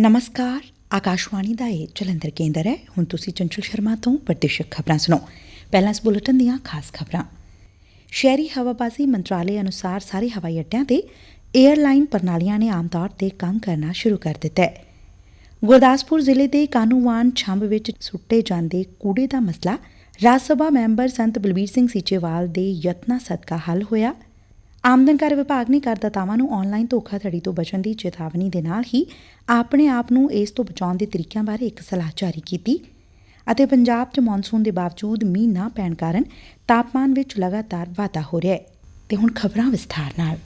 ਨਮਸਕਾਰ ਆਕਾਸ਼ਵਾਣੀ ਦਾ ਇਹ ਜਲੰਧਰ ਕੇਂਦਰ ਹੈ ਹੁਣ ਤੁਸੀਂ ਚੰਚਲ ਸ਼ਰਮਾ ਤੋਂ ਪ੍ਰਦੇਸ਼ਕ ਖਬਰਾਂ ਸੁਣੋ ਪਹਿਲਾਂ ਇਸ ਬੁਲੇਟਿਨ ਦੀਆਂ ਖਾਸ ਖਬਰਾਂ ਸ਼ਹਿਰੀ ਹਵਾਬਾਜ਼ੀ ਮੰਤਰਾਲੇ ਅਨੁਸਾਰ ਸਾਰੇ ਹਵਾਈ ਅੱਡਿਆਂ ਤੇ 에ਅਰਲਾਈਨ ਪ੍ਰਣਾਲੀਆਂ ਨੇ ਆਮ ਤੌਰ ਤੇ ਕੰਮ ਕਰਨਾ ਸ਼ੁਰੂ ਕਰ ਦਿੱਤਾ ਹੈ ਗੁਰਦਾਸਪੁਰ ਜ਼ਿਲ੍ਹੇ ਦੇ ਕਾਨੂੰਵਾਨ ਛੰਬ ਵਿੱਚ ਸੁੱਟੇ ਜਾਂਦੇ ਕੂੜੇ ਦਾ ਮਸਲਾ ਰਾਜ ਸਭਾ ਮੈਂਬਰ ਸੰਤ ਬਲਬੀਰ ਸਿੰਘ ਸੀਚੇਵਾਲ ਦੇ ਯਤਨਾਂ ਸਦਕਾ ਹੱਲ ਹੋਇਆ ਆਮਦਨ ਕਰ ਵਿਭਾਗ ਨੇ ਕਰਦਾਤਾਵਾਂ ਨੂੰ ਆਨਲਾਈਨ ਧੋਖਾਧੜੀ ਤੋਂ ਬਚਣ ਦੀ ਚੇਤਾਵਨੀ ਦੇ ਨਾਲ ਹੀ ਆਪਣੇ ਆਪ ਨੂੰ ਇਸ ਤੋਂ ਬਚਾਉਣ ਦੇ ਤਰੀਕਿਆਂ ਬਾਰੇ ਇੱਕ ਸਲਾਹ ਜਾਰੀ ਕੀਤੀ ਅਤੇ ਪੰਜਾਬ 'ਚ ਮੌਨਸੂਨ ਦੇ ਬਾਵਜੂਦ ਮੀਂਹ ਨਾ ਪੈਣ ਕਾਰਨ ਤਾਪਮਾਨ ਵਿੱਚ ਲਗਾਤਾਰ ਵਾਧਾ ਹੋ ਰਿਹਾ ਹੈ। ਤੇ ਹੁਣ ਖਬਰਾਂ ਵਿਸਥਾਰ ਨਾਲ।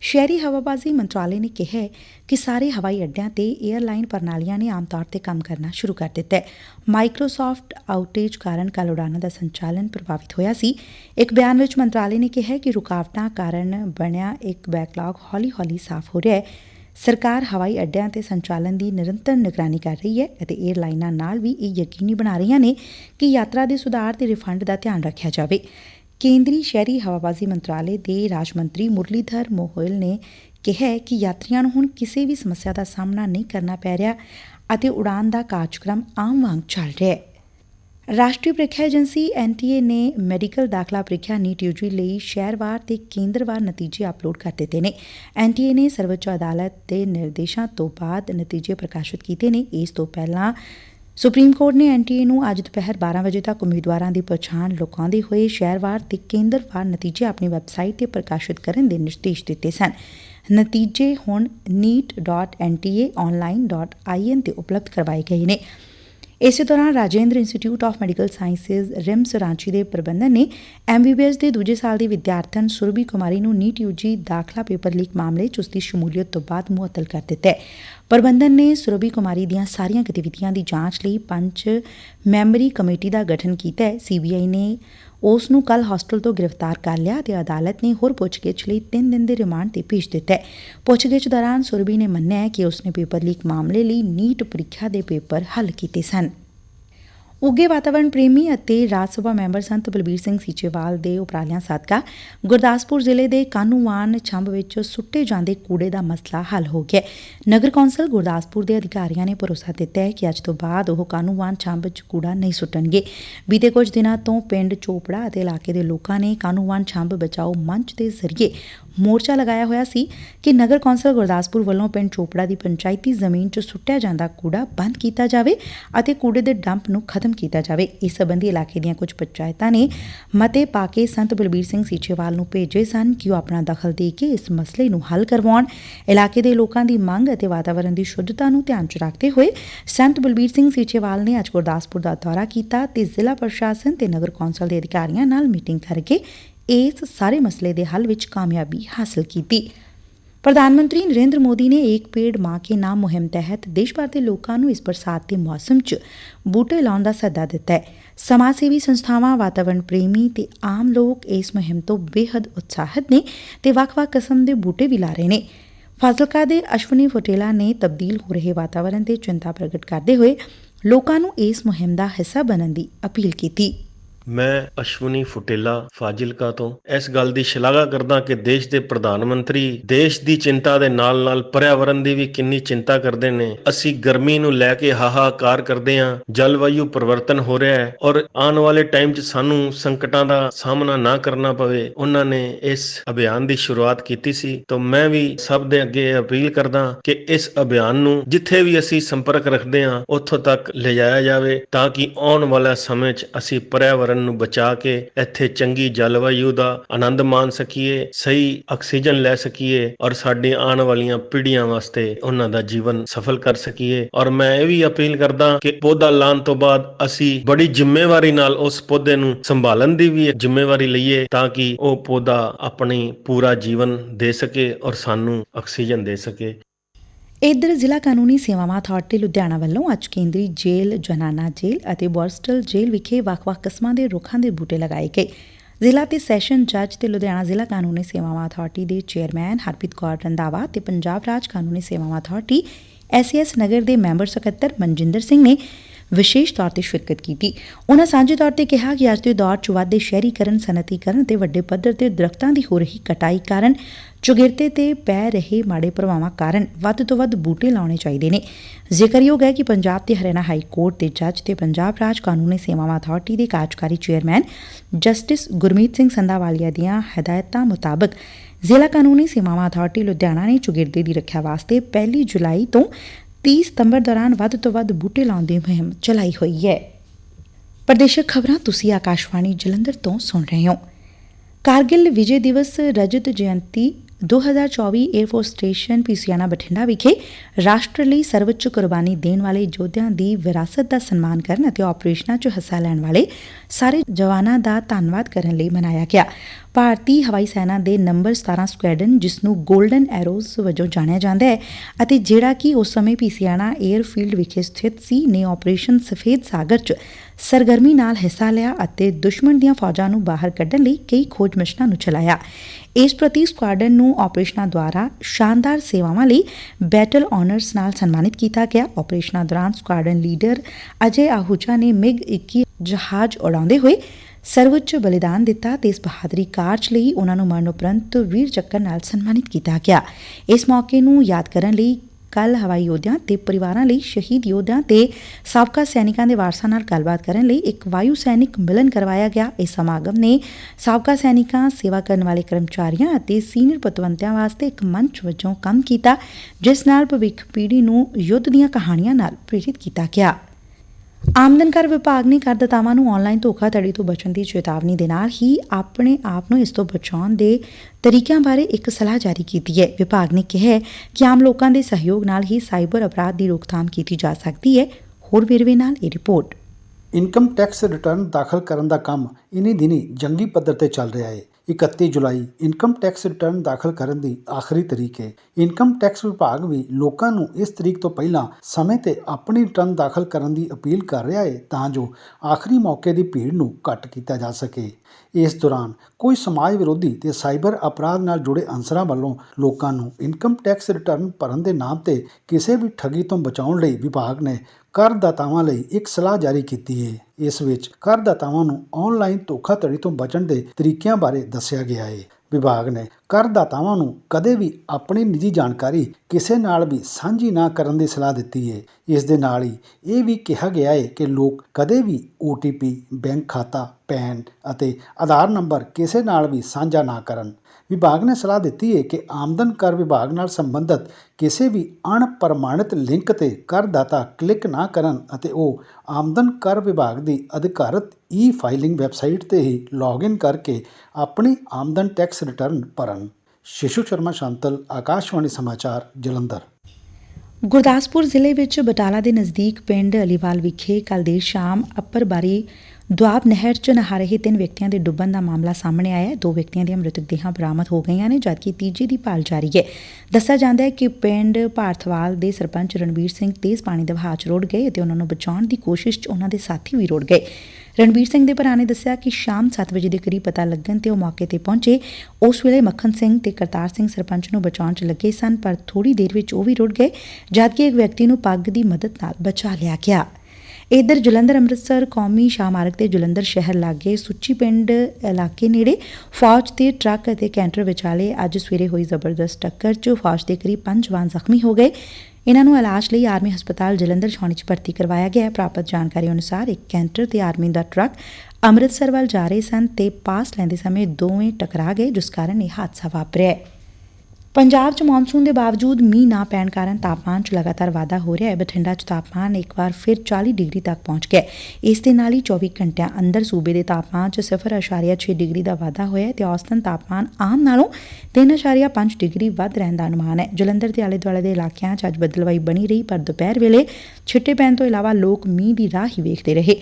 ਸ਼ਹਿਰੀ ਹਵਾਬਾਜ਼ੀ ਮੰਤਰਾਲੇ ਨੇ ਕਿਹੈ ਕਿ ਸਾਰੇ ਹਵਾਈ ਅੱਡਿਆਂ ਤੇ ਏਅਰਲਾਈਨ ਪ੍ਰਣਾਲੀਆਂ ਨੇ ਆਮ ਤੌਰ ਤੇ ਕੰਮ ਕਰਨਾ ਸ਼ੁਰੂ ਕਰ ਦਿੱਤਾ ਹੈ। ਮਾਈਕਰੋਸਾਫਟ ਆਊਟੇਜ ਕਾਰਨ ਕੱਲ੍ਹ ਉਡਾਨਾਂ ਦਾ ਸੰਚਾਲਨ ਪ੍ਰਭਾਵਿਤ ਹੋਇਆ ਸੀ। ਇੱਕ ਬਿਆਨ ਵਿੱਚ ਮੰਤਰਾਲੇ ਨੇ ਕਿਹਾ ਕਿ ਰੁਕਾਵਟਾਂ ਕਾਰਨ ਬਣਿਆ ਇੱਕ ਬੈਕਲਾਗ ਹੌਲੀ-ਹੌਲੀ ਸਾਫ਼ ਹੋ ਰਿਹਾ ਹੈ। ਸਰਕਾਰ ਹਵਾਈ ਅੱਡਿਆਂ ਤੇ ਸੰਚਾਲਨ ਦੀ ਨਿਰੰਤਰ ਨਿਗਰਾਨੀ ਕਰ ਰਹੀ ਹੈ ਅਤੇ 에ਅਰਲਾਈਨਾਂ ਨਾਲ ਵੀ ਇਹ ਯਕੀਨੀ ਬਣਾ ਰਹੀਆਂ ਨੇ ਕਿ ਯਾਤਰਾ ਦੇ ਸੁਧਾਰ ਤੇ ਰਿਫੰਡ ਦਾ ਧਿਆਨ ਰੱਖਿਆ ਜਾਵੇ। ਕੇਂਦਰੀ ਸ਼ਹਿਰੀ ਹਵਾਬਾਜ਼ੀ ਮੰਤਰਾਲੇ ਦੇ ਰਾਜ ਮੰਤਰੀ ਮੁਰਲੀਧਰ ਮੋਹਲ ਨੇ ਕਿਹਾ ਕਿ ਯਾਤਰੀਆਂ ਨੂੰ ਹੁਣ ਕਿਸੇ ਵੀ ਸਮੱਸਿਆ ਦਾ ਸਾਹਮਣਾ ਨਹੀਂ ਕਰਨਾ ਪੈ ਰਿਹਾ ਅਤੇ ਉਡਾਨ ਦਾ ਕਾਰਜਕ੍ਰਮ ਆਮ ਵਾਂਗ ਚੱਲ ਰਿਹਾ ਹੈ। ਰਾਸ਼ਟਰੀ ਪ੍ਰੀਖਿਆ ਏਜੰਸੀ ਐਨਟੀਏ ਨੇ ਮੈਡੀਕਲ ਦਾਖਲਾ ਪ੍ਰੀਖਿਆ ਨੀਟ ਯੂਜੀ ਲਈ ਸ਼ਹਿਰਵਾਰ ਤੇ ਕੇਂਦਰਵਾਰ ਨਤੀਜੇ ਅਪਲੋਡ ਕਰ ਦਿੱਤੇ ਨੇ। ਐਨਟੀਏ ਨੇ ਸਰਵਉੱਚ ਅਦਾਲਤ ਦੇ ਨਿਰਦੇਸ਼ਾਂ ਤੋਂ ਬਾਅਦ ਨਤੀਜੇ ਪ੍ਰਕਾਸ਼ਿਤ ਕੀਤੇ ਨੇ। ਇਸ ਤੋਂ ਪਹਿਲਾਂ ਸੁਪਰੀਮ ਕੋਰਟ ਨੇ ਐਨਟੀਏ ਨੂੰ ਅੱਜ ਦੁਪਹਿਰ 12 ਵਜੇ ਤੱਕ ਉਮੀਦਵਾਰਾਂ ਦੀ ਪਛਾਣ ਲੁਕਾਉਂਦੇ ਹੋਏ ਸ਼ਹਿਰਵਾਰ ਤੇ ਕੇਂਦਰਵਾਰ ਨਤੀਜੇ ਆਪਣੀ ਵੈਬਸਾਈਟ ਤੇ ਪ੍ਰਕਾਸ਼ਿਤ ਕਰਨ ਦੇ ਨਿਰਦੇਸ਼ ਦਿੱਤੇ ਸਨ। ਨਤੀਜੇ ਹੁਣ neat.ntaonline.in ਤੇ ਉਪਲਬਧ ਕਰਵਾਏ ਗਏ ਨੇ। ਇਸੇ ਦੌਰਾਨ Rajendra institute of medical sciences RIMS Ranchi ਦੇ ਪ੍ਰਬੰਧਨ ਨੇ ਐਮਬੀਬੀਐਸ ਦੇ ਦੂਜੇ ਸਾਲ ਦੀ ਵਿਦਿਆਰਥਣ ਸੁਰਭੀ ਕੁਮਾਰੀ ਨੂੰ ਨੀਟ ਯੂਜੀ ਦਾਖਲਾ ਪੇਪਰ ਲੀਕ ਮਾਮਲੇ 'ਚ ਉਸ ਦੀ ਸ਼ਮੂਲੀਅਤ ਤੋਂ ਬਾਅਦ ਮੁਅੱਤਲ ਕਰ ਦਿੱਤਾ ਹੈ। ਪ੍ਰਬੰਧਨ ਨੇ ਸੁਰਭੀ ਕੁਮਾਰੀ ਦੀਆਂ ਸਾਰੀਆਂ ਗਤੀਵਿਧੀਆਂ ਦੀ ਜਾਂਚ ਲਈ ਪੰਜ ਮੈਂਬਰੀ ਕਮੇਟੀ ਦਾ ਗਠਨ ਕੀਤਾ ਹੈ। ਸੀਬੀਆਈ ਨੇ ਉਸ ਨੂੰ ਕੱਲ ਹਸਪਤਾਲ ਤੋਂ ਗ੍ਰਿਫਤਾਰ ਕਰ ਲਿਆ ਤੇ ਅਦਾਲਤ ਨੇ ਹੋਰ ਪੁੱਛਗਿੱਛ ਲਈ 3 ਦਿਨ ਦੇ ਰਿਮਾਂਡ ਤੇ ਭੇਜ ਦਿੱਤਾ ਹੈ। ਪੁੱਛਗਿੱਛ ਦੌਰਾਨ ਸੁਰਬੀ ਨੇ ਮੰਨਿਆ ਕਿ ਉਸ ਨੇ ਪੇਪਰ ਲੀਕ ਮਾਮਲੇ ਲਈ ਨੀਟ ਪ੍ਰੀਖਿਆ ਦੇ ਪੇਪਰ ਹੱਲ ਕੀਤੇ ਸਨ। ਉੱਗੇ ਵਾਤਾਵਰਣ ਪ੍ਰੇਮੀ ਅਤੇ ਰਾਜ ਸਭਾ ਮੈਂਬਰ ਸੰਤ ਬਲਬੀਰ ਸਿੰਘ ਸੀਚੇਵਾਲ ਦੇ ਉਪਰਾਲਿਆਂ ਸਦਕਾ ਗੁਰਦਾਸਪੁਰ ਜ਼ਿਲ੍ਹੇ ਦੇ ਕਾਨੂੰਵਾਨ ਛੰਭ ਵਿੱਚ ਸੁੱਟੇ ਜਾਂਦੇ ਕੂੜੇ ਦਾ ਮਸਲਾ ਹੱਲ ਹੋ ਗਿਆ ਨਗਰ ਕੌਂਸਲ ਗੁਰਦਾਸਪੁਰ ਦੇ ਅਧਿਕਾਰੀਆਂ ਨੇ ਭਰੋਸਾ ਦਿੱਤਾ ਹੈ ਕਿ ਅੱਜ ਤੋਂ ਬਾਅਦ ਉਹ ਕਾਨੂੰਵਾਨ ਛੰਭ 'ਚ ਕੂੜਾ ਨਹੀਂ ਸੁੱਟਣਗੇ। ਬੀਤੇ ਕੁਝ ਦਿਨਾਂ ਤੋਂ ਪਿੰਡ ਚੋਪੜਾ ਅਤੇ ਇਲਾਕੇ ਦੇ ਲੋਕਾਂ ਨੇ ਕਾਨੂੰਵਾਨ ਛੰਭ ਬਚਾਓ ਮੰਚ ਦੇ ਜ਼ਰੀਏ ਮੋਰਚਾ ਲਗਾਇਆ ਹੋਇਆ ਸੀ ਕਿ ਨਗਰ ਕੌਂਸਲ ਗੁਰਦਾਸਪੁਰ ਵੱਲੋਂ ਪਿੰਡ ਚੋਪੜਾ ਦੀ ਪੰਚਾਇਤੀ ਜ਼ਮੀਨ 'ਚ ਸੁੱਟਿਆ ਜਾਂਦਾ ਕੂੜਾ ਬੰਦ ਕੀਤਾ ਜਾਵੇ ਅਤੇ ਕੂੜੇ ਦੇ ਡੰਪ ਨੂੰ ਖਤਮ ਕੀਤਾ ਜਾਵੇ। ਇਸ ਸੰਬੰਧੀ ਇਲਾਕੇ ਦੀਆਂ ਕੁਝ ਪੰਚਾਇਤਾਂ ਨੇ ਮਤੇ ਪਾ ਕੇ ਸੰਤ ਬਲਬੀਰ ਸਿੰਘ ਸੀਚੇਵਾਲ ਨੂੰ ਭੇਜੇ ਸਨ ਕਿ ਉਹ ਆਪਣਾ ਦਖਲ ਦੇ ਕੇ ਇਸ ਮਸਲੇ ਨੂੰ ਹੱਲ ਕਰਵਾਉਣ। ਇਲਾਕੇ ਦੇ ਲੋਕਾਂ ਦੀ ਮੰਗ ਅਤੇ ਵਾਤਾਵਰਣ ਦੀ ਸ਼ੁੱਧਤਾ ਨੂੰ ਧਿਆਨ 'ਚ ਰੱਖਦੇ ਹੋਏ ਸੰਤ ਬਲਬੀਰ ਸਿੰਘ ਸੀਚੇਵਾਲ ਨੇ ਅੱਜ ਗੁਰਦਾਸਪੁਰ ਦਾ ਦੌਰਾ ਕੀਤਾ ਤੇ ਜ਼ਿਲ੍ਹਾ ਪ੍ਰਸ਼ਾਸਨ ਤੇ ਨਗਰ ਕੌਂਸਲ ਦੇ ਅਧਿਕਾਰੀਆਂ ਨਾਲ ਮੀਟਿੰਗ ਕਰਕੇ ਇਸ ਸਾਰੇ ਮਸਲੇ ਦੇ ਹੱਲ ਵਿੱਚ ਕਾਮਯਾਬੀ ਹਾਸਲ ਕੀਤੀ। ਪ੍ਰਧਾਨ ਮੰਤਰੀ ਨਰਿੰਦਰ ਮੋਦੀ ਨੇ ਏਕ ਪੇੜ ਮਾਂ ਕੇ ਨਾਮ ਮੁਹਿੰਮ ਤਹਿਤ ਦੇਸ਼ ਭਰ ਦੇ ਲੋਕਾਂ ਨੂੰ ਇਸ ਬਰਸਾਤ ਦੇ ਮੌਸਮ 'ਚ ਬੂਟੇ ਲਾਉਣ ਦਾ ਸੱਦਾ ਦਿੱਤਾ ਹੈ। ਸਮਾਜ ਸੇਵੀ ਸੰਸਥਾਵਾਂ, ਵਾਤਾਵਰਣ ਪ੍ਰੇਮੀ ਤੇ ਆਮ ਲੋਕ ਇਸ ਮੁਹਿੰਮ ਤੋਂ ਬੇਹੱਦ ਉਤਸ਼ਾਹਿਤ ਨੇ ਤੇ ਵੱਖ-ਵੱਖ ਕਿਸਮ ਦੇ ਬੂਟੇ ਵੀ ਲਾ ਰਹੇ ਨੇ। ਫਾਜ਼ਿਲਕਾ ਦੇ ਅਸ਼ਵਨੀ ਫੋਟੇਲਾ ਨੇ ਤਬਦੀਲ ਹੋ ਰਹੇ ਵਾਤਾਵਰਣ ਤੇ ਚਿੰਤਾ ਪ੍ਰਗਟ ਕਰਦੇ ਹੋਏ ਲੋਕਾਂ ਨੂੰ ਇਸ ਮੁਹਿੰਮ ਦਾ ਹਿੱਸਾ ਬਣਨ ਦੀ ਅਪੀਲ ਕੀਤੀ। ਮੈਂ ਅਸ਼ਵਨੀ ਫੁਟੇਲਾ ਫਾਜ਼ਿਲਕਾ ਤੋਂ। ਇਸ ਗੱਲ ਦੀ ਸ਼ਲਾਘਾ ਕਰਦਾ ਕਿ ਦੇਸ਼ ਦੇ ਪ੍ਰਧਾਨ ਮੰਤਰੀ ਦੇਸ਼ ਦੀ ਚਿੰਤਾ ਦੇ ਨਾਲ-ਨਾਲ ਪਰਿਆਵਰਣ ਦੀ ਵੀ ਕਿੰਨੀ ਚਿੰਤਾ ਕਰਦੇ ਨੇ। ਅਸੀਂ ਗਰਮੀ ਨੂੰ ਲੈ ਕੇ ਹਾਹਾਕਾਰ ਕਰਦੇ ਹਾਂ, ਜਲਵਾਯੂ ਪਰਿਵਰਤਨ ਹੋ ਰਿਹਾ ਹੈ ਔਰ ਆਉਣ ਵਾਲੇ ਟਾਈਮ 'ਚ ਸਾਨੂੰ ਸੰਕਟਾਂ ਦਾ ਸਾਹਮਣਾ ਨਾ ਕਰਨਾ ਪਵੇ। ਉਹਨਾਂ ਨੇ ਇਸ ਅਭਿਆਨ ਦੀ ਸ਼ੁਰੂਆਤ ਕੀਤੀ ਸੀ। ਤਾਂ ਮੈਂ ਵੀ ਸਭ ਦੇ ਅੱਗੇ ਅਪੀਲ ਕਰਦਾ ਕਿ ਇਸ ਅਭਿਆਨ ਨੂੰ ਜਿੱਥੇ ਵੀ ਅਸੀਂ ਸੰਪਰਕ ਰੱਖਦੇ ਹਾਂ, ਉੱਥੋਂ ਤੱਕ ਲਿਜਾਇਆ ਜਾਵੇ ਤਾਂ ਕਿ ਆਉਣ ਵਾਲੇ ਸਮੇਂ 'ਚ ਅਸੀਂ ਪਰਿਆਵਰਣ ਨੂੰ ਬਚਾ ਕੇ ਇੱਥੇ ਚੰਗੀ ਜਲਵਾਯੂ ਦਾ ਆਨੰਦ ਮਾਣ ਸਕੀਏ, ਸਹੀ ਆਕਸੀਜਨ ਲੈ ਸਕੀਏ ਔਰ ਸਾਡੀ ਆਉਣ ਵਾਲੀਆਂ ਪੀੜ੍ਹੀਆਂ ਵਾਸਤੇ ਉਹਨਾਂ ਦਾ ਜੀਵਨ ਸਫਲ ਕਰ ਸਕੀਏ। ਔਰ ਮੈਂ ਇਹ ਵੀ ਅਪੀਲ ਕਰਦਾ ਕਿ ਪੌਦਾ ਲਾਉਣ ਤੋਂ ਬਾਅਦ ਅਸੀਂ ਬੜੀ ਜ਼ਿੰਮੇਵਾਰੀ ਨਾਲ ਉਸ ਪੌਦੇ ਨੂੰ ਸੰਭਾਲਣ ਦੀ ਵੀ ਜ਼ਿੰਮੇਵਾਰੀ ਲਈਏ ਤਾਂ ਕਿ ਉਹ ਪੌਦਾ ਆਪਣੀ ਪੂਰਾ ਜੀਵਨ ਦੇ ਸਕੇ ਔਰ ਸਾਨੂੰ ਆਕਸੀਜਨ ਦੇ ਸਕੇ। ਇਧਰ ਜ਼ਿਲ੍ਹਾ ਕਾਨੂੰਨੀ ਸੇਵਾਵਾਂ ਅਥਾਰਟੀ ਲੁਧਿਆਣਾ ਵੱਲੋਂ ਅੱਜ ਕੇਂਦਰੀ ਜੇਲ੍ਹ, ਜਨਾਨਾ ਜੇਲ੍ਹ ਅਤੇ ਬੋਰਸਟਲ ਜੇਲ੍ਹ ਵਿਖੇ ਵੱਖ-ਵੱਖ ਕਿਸਮਾਂ ਦੇ ਰੁੱਖਾਂ ਦੇ ਬੂਟੇ ਲਗਾਏ ਗਏ। ਜ਼ਿਲ੍ਹਾ ਤੇ ਸੈਸ਼ਨ ਜੱਜ ਤੇ ਲੁਧਿਆਣਾ ਜ਼ਿਲ੍ਹਾ ਕਾਨੂੰਨੀ ਸੇਵਾਵਾਂ ਅਥਾਰਟੀ ਦੇ ਚੇਅਰਮੈਨ ਹਰਪ੍ਰੀਤ ਕੌਰ ਰੰਧਾਵਾ ਤੇ ਪੰਜਾਬ ਰਾਜ ਕਾਨੂੰਨੀ ਸੇਵਾਵਾਂ ਅਥਾਰਟੀ ਐਸਐਸ ਨਗਰ ਦੇ ਮੈਂਬਰ ਸਕੱਤਰ ਮਨਜਿੰਦਰ ਸਿੰਘ ਨੇ ਵਿਸ਼ੇਸ਼ ਤੌਰ ਤੇ ਸ਼ਿਰਕਤ ਕੀਤੀ। ਉਹਨਾਂ ਸਾਂਝੇ ਤੌਰ ਤੇ ਕਿਹਾ ਕਿ ਅੱਜ ਦੇ ਦੌਰ 'ਚ ਵਾਧੇ ਸ਼ਹਿਰੀਕਰਨ, ਸਨਅਤੀਕਰਨ ਤੇ ਵੱਡੇ ਪੱਧਰ ਤੇ ਦਰਖਤਾਂ ਦੀ ਹੋ ਰਹੀ ਕਟਾਈ ਕਾਰਨ ਚੁਗਿਰਤੇ ਤੇ ਪੈ ਰਹੇ ਮਾੜੇ ਪ੍ਰਭਾਵਾਂ ਕਾਰਨ ਵੱਧ ਤੋਂ ਵੱਧ ਬੂਟੇ ਲਾਉਣੇ ਚਾਹੀਦੇ ਨੇ। ਜ਼ਿਕਰਯੋਗ ਹੈ ਕਿ ਪੰਜਾਬ ਤੇ ਹਰਿਆਣਾ ਹਾਈ ਕੋਰਟ ਦੇ ਜੱਜ ਤੇ ਪੰਜਾਬ ਰਾਜ ਕਾਨੂੰਨੀ ਸੇਵਾਵਾਂ ਅਥਾਰਟੀ ਦੇ ਕਾਰਜਕਾਰੀ ਚੇਅਰਮੈਨ ਜਸਟਿਸ ਗੁਰਮੀਤ ਸਿੰਘ ਸੰਧਾਵਾਲੀਆ ਦੀਆਂ ਹਦਾਇਤਾਂ ਮੁਤਾਬਕ ਜ਼ਿਲ੍ਹਾ ਕਾਨੂੰਨੀ ਸੇਵਾਵਾਂ ਅਥਾਰਟੀ ਲੁਧਿਆਣਾ ਨੇ ਚੁਗਿਰਦੇ ਦੀ ਰੱਖਿਆ ਵਾਸਤੇ 1 ਜੁਲਾਈ ਤੋਂ 30 ਸਤੰਬਰ ਦੌਰਾਨ ਵੱਧ ਤੋਂ ਵੱਧ ਬੂਟੇ ਲਾਉਣ ਦੀ ਮੁਹਿੰਮ ਚਲਾਈ ਹੋਈ ਹੈ। ਪ੍ਰਦੇਸ਼ਕ ਖਬਰਾਂ ਤੁਸੀਂ ਆਕਾਸ਼ਵਾਣੀ ਜਲੰਧਰ ਤੋਂ ਸੁਣ ਰਹੇ ਹੋ। ਕਾਰਗਿਲ ਵਿਜੇ ਦਿਵਸ ਰਜਤ ਜਯੰਤੀ 2024 air force station Bhisiana Bathinda ਵਿਖੇ ਰਾਸ਼ਟਰ ਲਈ ਸਰਵਉੱਚ ਕੁਰਬਾਨੀ ਦੇਣ ਵਾਲੇ ਯੋਧਿਆਂ ਦੀ ਵਿਰਾਸਤ ਦਾ ਸਨਮਾਨ ਕਰਨ ਅਤੇ ਆਪਰੇਸ਼ਨਾਂ 'ਚ ਹਿੱਸਾ ਲੈਣ ਵਾਲੇ ਸਾਰੇ ਜਵਾਨਾਂ ਦਾ ਧੰਨਵਾਦ ਕਰਨ ਲਈ ਮਨਾਇਆ ਗਿਆ। ਭਾਰਤੀ ਹਵਾਈ ਸੈਨਾ ਦੇ ਨੰਬਰ 17 ਸਕੁਐਡਨ, ਜਿਸ ਨੂੰ 골ਡਨ ਐਰੋਜ਼ ਵਜੋਂ ਜਾਣਿਆ ਜਾਂਦਾ ਹੈ, ਅਤੇ ਜਿਹੜਾ ਕਿ ਉਸ ਸਮੇਂ ਪੀਸੀਆਨਾ 에ਅਰਫੀਲਡ ਵਿਖੇ ਸਥਿਤ ਸੀ, ਨੇ ਆਪਰੇਸ਼ਨ ਸਫੇਦ ਸਾਗਰ 'ਚ ਸਰਗਰਮੀ ਨਾਲ ਹਿੱਸਾ ਲਿਆ ਅਤੇ ਦੁਸ਼ਮਣ ਦੀਆਂ ਫੌਜਾਂ ਨੂੰ ਬਾਹਰ ਕੱਢਣ ਲਈ ਕਈ ਖੋਜ ਮਿਸ਼ਨਾਂ ਨੂੰ ਚਲਾਇਆ। ਇਸ ਪ੍ਰਤੀ ਸਕੁਆਡਨ ਨੂੰ ਆਪਰੇਸ਼ਨਾਂ ਦੁਆਰਾ ਸ਼ਾਨਦਾਰ ਸੇਵਾਵਾਂ ਲਈ ਬੈਟਲ ਆਨਰਸ ਨਾਲ ਸਨਮਾਨਿਤ ਕੀਤਾ ਗਿਆ। ਆਪਰੇਸ਼ਨਾਂ ਦੌਰਾਨ ਸਕੁਆਡਨ ਲੀਡਰ ਅਜੇ ਆਹੂਜਾ ਨੇ ਮਿਗ 21 ਜਹਾਜ਼ ਉਡਾਉਂਦੇ ਹੋਏ ਸਰਵਉੱਚ ਬਲੀਦਾਨ ਦਿੱਤਾ ਤੇ ਇਸ ਬਹਾਦਰੀ ਕਾਰਜ ਲਈ ਉਹਨਾਂ ਨੂੰ ਮਰਨ ਉਪਰੰਤ ਵੀਰ ਚੱਕਰ ਨਾਲ ਸਨਮਾਨਿਤ ਕੀਤਾ ਗਿਆ। ਇਸ ਮੌਕੇ ਨੂੰ ਯਾਦ ਕਰਨ ਲਈ ਕੱਲ ਹਵਾਈ ਯੋਧਿਆਂ ਤੇ ਪਰਿਵਾਰਾਂ ਲਈ ਸ਼ਹੀਦ ਯੋਧਿਆਂ ਤੇ ਸਾਬਕਾ ਸੈਨਿਕਾਂ ਦੇ ਵਾਰਸਾਂ ਨਾਲ ਗੱਲਬਾਤ ਕਰਨ ਲਈ ਇੱਕ ਵਾਯੂ ਸੈਨਿਕ ਮਿਲਨ ਕਰਵਾਇਆ ਗਿਆ। ਇਸ ਸਮਾਗਮ ਨੇ ਸਾਬਕਾ ਸੈਨਿਕਾਂ, ਸੇਵਾ ਕਰਨ ਵਾਲੇ ਕਰਮਚਾਰੀਆਂ ਅਤੇ ਸੀਨੀਅਰ ਪਤਵੰਤਿਆਂ ਵਾਸਤੇ ਇੱਕ ਮੰਚ ਵਜੋਂ ਕੰਮ ਕੀਤਾ, ਜਿਸ ਨਾਲ ਭਵਿੱਖ ਪੀੜ੍ਹੀ ਨੂੰ ਯੁੱਧ ਦੀਆਂ ਕਹਾਣੀਆਂ ਨਾਲ ਪ੍ਰੇਰਿਤ ਕੀਤਾ ਗਿਆ। ਆਮਦਨ ਕਰ ਵਿਭਾਗ ਨੇ ਕਰਦਾਤਾਵਾਂ ਨੂੰ ਆਨਲਾਈਨ ਧੋਖਾਧੜੀ ਤੋਂ ਬਚਣ ਦੀ ਚੇਤਾਵਨੀ ਦੇ ਨਾਲ ਹੀ ਆਪਣੇ ਆਪ ਨੂੰ ਇਸ ਤੋਂ ਬਚਾਉਣ ਦੇ ਤਰੀਕਿਆਂ ਬਾਰੇ ਇੱਕ ਸਲਾਹ ਜਾਰੀ ਕੀਤੀ ਹੈ। ਵਿਭਾਗ ਨੇ ਕਿਹਾ ਕਿ ਆਮ ਲੋਕਾਂ ਦੇ ਸਹਿਯੋਗ ਨਾਲ ਹੀ ਸਾਈਬਰ ਅਪਰਾਧ ਦੀ ਰੋਕਥਾਮ ਕੀਤੀ ਜਾ ਸਕਦੀ ਹੈ। ਹੋਰ ਵੇਰਵੇ ਨਾਲ ਇਹ ਰਿਪੋਰਟ। ਇਨਕਮ ਟੈਕਸ ਰਿਟਰਨ ਦਾਖਲ ਕਰਨ ਦਾ ਕੰਮ ਇਨੀ ਦਿਨੀ ਜੰਗੀ ਪੱਧਰ ਤੇ ਚੱਲ ਰਿਹਾ ਹੈ। 31 ਜੁਲਾਈ ਇਨਕਮ ਟੈਕਸ ਰਿਟਰਨ ਦਾਖਲ ਕਰਨ ਦੀ ਆਖਰੀ ਤਰੀਕ ਹੈ। ਇਨਕਮ ਟੈਕਸ ਵਿਭਾਗ ਵੀ ਲੋਕਾਂ ਨੂੰ ਇਸ ਤਰੀਕ ਤੋਂ ਪਹਿਲਾਂ ਸਮੇਂ ਤੇ ਆਪਣੀ ਰਿਟਰਨ ਦਾਖਲ ਕਰਨ ਦੀ ਅਪੀਲ ਕਰ ਰਿਹਾ ਹੈ ਤਾਂ ਜੋ ਆਖਰੀ ਮੌਕੇ ਦੀ ਭੀੜ ਨੂੰ ਘੱਟ ਕੀਤਾ ਜਾ ਸਕੇ। ਇਸ ਦੌਰਾਨ ਕੋਈ ਸਮਾਜ ਵਿਰੋਧੀ ਤੇ ਸਾਈਬਰ ਅਪਰਾਧ ਨਾਲ ਜੁੜੇ ਅੰਸਰਾਂ ਵੱਲੋਂ ਲੋਕਾਂ ਨੂੰ ਇਨਕਮ ਟੈਕਸ ਰਿਟਰਨ ਭਰਨ ਦੇ ਨਾਮ ਤੇ ਕਿਸੇ ਵੀ ਠੱਗੀ ਤੋਂ ਬਚਾਉਣ ਲਈ ਵਿਭਾਗ ਨੇ ਕਰਦਾਤਾਵਾਂ ਲਈ ਇੱਕ ਸਲਾਹ ਜਾਰੀ ਕੀਤੀ ਹੈ। ਇਸ ਵਿੱਚ ਕਰਦਾਤਾਵਾਂ ਨੂੰ ਆਨਲਾਈਨ ਧੋਖਾਧੜੀ ਤੋਂ ਬਚਣ ਦੇ ਤਰੀਕਿਆਂ ਬਾਰੇ ਦੱਸਿਆ ਗਿਆ ਹੈ। ਵਿਭਾਗ ਨੇ ਕਰਦਾਤਾਵਾਂ ਨੂੰ ਕਦੇ ਵੀ ਆਪਣੀ ਨਿੱਜੀ ਜਾਣਕਾਰੀ ਕਿਸੇ ਨਾਲ ਵੀ ਸਾਂਝੀ ਨਾ ਕਰਨ ਦੀ ਸਲਾਹ ਦਿੱਤੀ ਹੈ। ਇਸ ਦੇ ਨਾਲ ਹੀ ਇਹ ਵੀ ਕਿਹਾ ਗਿਆ ਹੈ ਕਿ ਲੋਕ ਕਦੇ ਵੀ OTP ਬੈਂਕ ਖਾਤਾ, ਪੈਨ ਅਤੇ ਆਧਾਰ ਨੰਬਰ ਕਿਸੇ ਨਾਲ ਵੀ ਸਾਂਝਾ ਨਾ ਕਰਨ। ਵਿਭਾਗ ਨੇ ਸਲਾਹ ਦਿੱਤੀ ਹੈ ਕਿ ਆਮਦਨ ਕਰ ਵਿਭਾਗ ਨਾਲ ਸੰਬੰਧਿਤ ਕਿਸੇ ਵੀ ਅਣਪ੍ਰਮਾਣਿਤ ਲਿੰਕ ਤੇ ਕਰਦਾਤਾ ਕਲਿੱਕ ਨਾ ਕਰਨ ਅਤੇ ਉਹ ਆਮਦਨ ਕਰ ਵਿਭਾਗ ਦੀ ਅਧਿਕਾਰਤ ਈ ਫਾਈਲਿੰਗ ਵੈਬਸਾਈਟ ਤੇ ਹੀ ਲੌਗਇਨ ਕਰਕੇ ਆਪਣੀ ਆਮਦਨ ਟੈਕਸ ਰਿਟਰਨ ਭਰਨ। ਸ਼ਿਸ਼ੂ ਸ਼ਰਮਾ, ਸ਼ਾਂਤਲ, ਆਕਾਸ਼ਵਾਣੀ ਸਮਾਚਾਰ, ਜਲੰਧਰ। ਗੁਰਦਾਸਪੁਰ ਜ਼ਿਲ੍ਹੇ ਵਿੱਚ ਬਟਾਲਾ ਦੇ ਨਜ਼ਦੀਕ ਪਿੰਡ ਅਲੀਵਾਲ ਵਿਖੇ ਕੱਲ ਦੇਰ ਸ਼ਾਮ ਅੱਪਰ ਬਾਰੀ ਦੁਆਬ ਨਹਿਰ 'ਚ ਨਹਾ ਰਹੇ ਤਿੰਨ ਵਿਅਕਤੀਆਂ ਦੇ ਡੁੱਬਣ ਦਾ ਮਾਮਲਾ ਸਾਹਮਣੇ ਆਇਆ ਹੈ। ਦੋ ਵਿਅਕਤੀਆਂ ਦੀਆਂ ਮ੍ਰਿਤਕ ਦੇਹਾਂ ਬਰਾਮਦ ਹੋ ਗਈਆਂ ਨੇ, ਜਦਕਿ ਤੀਜੀ ਦੀ ਭਾਲ ਜਾਰੀ ਹੈ। ਦੱਸਿਆ ਜਾਂਦਾ ਹੈ ਕਿ ਪਿੰਡ ਭਾਰਥਵਾਲ ਦੇ ਸਰਪੰਚ ਰਣਵੀਰ ਸਿੰਘ ਤੇਜ਼ ਪਾਣੀ ਦੇ ਵਹਾਅ 'ਚ ਰੁੜ ਗਏ ਅਤੇ ਉਹਨਾਂ ਨੂੰ ਬਚਾਉਣ ਦੀ ਕੋਸ਼ਿਸ਼ 'ਚ ਉਹਨਾਂ ਦੇ ਸਾਥੀ ਵੀ ਰੁੜ ਗਏ। ਰਣਵੀਰ ਸਿੰਘ ਦੇ ਭਰਾ ਨੇ ਦੱਸਿਆ ਕਿ ਸ਼ਾਮ 7 ਵਜੇ ਦੇ ਕਰੀਬ ਪਤਾ ਲੱਗਣ ਤੇ ਉਹ ਮੌਕੇ ਤੇ ਪਹੁੰਚੇ। ਉਸ ਵੇਲੇ ਮੱਖਣ ਸਿੰਘ ਤੇ ਕਰਤਾਰ ਸਿੰਘ ਸਰਪੰਚ ਨੂੰ ਬਚਾਉਣ 'ਚ ਲੱਗੇ ਸਨ, ਪਰ ਥੋੜੀ ਦੇਰ ਵਿੱਚ ਉਹ ਵੀ ਰੁੜ ਗਏ, ਜਦਕਿ ਇੱਕ ਵਿਅਕਤੀ ਨੂੰ ਪੱਗ ਦੀ ਮਦਦ ਨਾਲ ਬਚਾ ਲਿਆ ਗਿਆ। ਇਧਰ ਜਲੰਧਰ, ਅੰਮ੍ਰਿਤਸਰ ਕੌਮੀ ਸ਼ਾਹ ਮਾਰਗ ਤੇ ਜਲੰਧਰ ਸ਼ਹਿਰ ਲਾਗੇ ਸੁੱਚੀ ਪਿੰਡ ਇਲਾਕੇ ਨੇੜੇ ਫੌਜ ਦੇ ਟਰੱਕ ਅਤੇ ਕੈਂਟਰ ਵਿਚਾਲੇ ਅੱਜ ਸਵੇਰੇ ਹੋਈ ਜ਼ਬਰਦਸਤ ਟੱਕਰ 'ਚ ਫੌਜ ਦੇ ਕਰੀਬ ਪੰਜ ਜਵਾਨ ਜ਼ਖਮੀ ਹੋ ਗਏ। ਇਨ੍ਹਾਂ ਨੂੰ ਇਲਾਜ ਲਈ ਆਰਮੀ ਹਸਪਤਾਲ ਜਲੰਧਰ ਛਾਉਣੀ 'ਚ ਭਰਤੀ ਕਰਵਾਇਆ ਗਿਆ। ਹੈ ਪ੍ਰਾਪਤ ਜਾਣਕਾਰੀ ਅਨੁਸਾਰ ਇੱਕ ਕੈਂਟਰ ਤੇ ਆਰਮੀ ਦਾ ਟਰੱਕ ਅੰਮ੍ਰਿਤਸਰ ਵੱਲ ਜਾ ਰਹੇ ਸਨ ਤੇ ਪਾਸ ਲੈਂਦੇ ਸਮੇਂ ਦੋਵੇਂ ਟਕਰਾ ਗਏ, ਜਿਸ ਕਾਰਨ ਇਹ ਹਾਦਸਾ ਵਾਪਰਿਆ ਹੈ। ਪੰਜਾਬ 'ਚ ਮੌਨਸੂਨ ਦੇ ਬਾਵਜੂਦ ਮੀਂਹ ਨਾ ਪੈਣ ਕਾਰਨ ਤਾਪਮਾਨ 'ਚ ਲਗਾਤਾਰ ਵਾਧਾ ਹੋ ਰਿਹਾ ਹੈ। ਬਠਿੰਡਾ 'ਚ ਤਾਪਮਾਨ ਇੱਕ ਵਾਰ ਫਿਰ 40 ਡਿਗਰੀ ਤੱਕ ਪਹੁੰਚ ਗਿਆ ਇਸ ਦੇ ਨਾਲ ਹੀ 24 ਘੰਟਿਆਂ ਅੰਦਰ ਸੂਬੇ ਦੇ ਤਾਪਮਾਨ 'ਚ 0.6 ਡਿਗਰੀ ਦਾ ਵਾਧਾ ਹੋਇਆ ਹੈ ਤੇ ਔਸਤਨ ਤਾਪਮਾਨ ਆਮ ਨਾਲੋਂ 3.5 ਡਿਗਰੀ ਵੱਧ ਰਹਿਣ ਦਾ ਅਨੁਮਾਨ ਹੈ। ਜਲੰਧਰ ਦੇ ਆਲੇ ਦੁਆਲੇ ਦੇ ਇਲਾਕਿਆਂ 'ਚ ਅੱਜ ਬਦਲਵਾਈ ਬਣੀ ਰਹੀ, ਪਰ ਦੁਪਹਿਰ ਵੇਲੇ ਛਿੱਟੇ ਪੈਣ ਤੋਂ ਇਲਾਵਾ ਲੋਕ ਮੀਂਹ ਦੀ ਰਾਹ ਹੀ ਵੇਖਦੇ ਰਹੇ।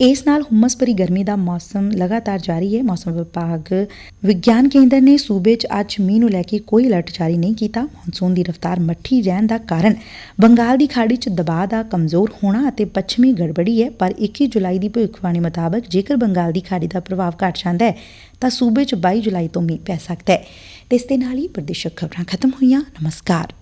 ਇਸ ਨਾਲ ਹੁਮਸ ਭਰੀ ਗਰਮੀ ਦਾ ਮੌਸਮ ਲਗਾਤਾਰ ਜਾਰੀ ਹੈ। ਮੌਸਮ ਵਿਭਾਗ ਵਿਗਿਆਨ ਕੇਂਦਰ ਨੇ ਸੂਬੇ 'ਚ ਅੱਜ ਮੀਂਹ ਨੂੰ ਲੈ ਕੇ ਕੋਈ ਅਲਰਟ ਜਾਰੀ ਨਹੀਂ ਕੀਤਾ। ਮੌਨਸੂਨ ਦੀ ਰਫ਼ਤਾਰ ਮੱਠੀ ਰਹਿਣ ਦਾ ਕਾਰਨ ਬੰਗਾਲ ਦੀ ਖਾੜੀ 'ਚ ਦਬਾਅ ਦਾ ਕਮਜ਼ੋਰ ਹੋਣਾ ਅਤੇ ਪੱਛਮੀ ਗੜਬੜੀ ਹੈ। ਪਰ 21 ਜੁਲਾਈ ਦੀ ਭਵਿੱਖਬਾਣੀ ਮੁਤਾਬਕ ਜੇਕਰ ਬੰਗਾਲ ਦੀ ਖਾੜੀ ਦਾ ਪ੍ਰਭਾਵ ਘਟ ਜਾਂਦਾ ਹੈ, ਤਾਂ ਸੂਬੇ 'ਚ 22 ਜੁਲਾਈ ਤੋਂ ਮੀਂਹ ਪੈ ਸਕਦਾ ਹੈ। ਤੇ ਇਸ ਦੇ ਨਾਲ ਹੀ ਪ੍ਰਦੇਸ਼ਕ ਖਬਰਾਂ ਖਤਮ ਹੋਈਆਂ। ਨਮਸਕਾਰ।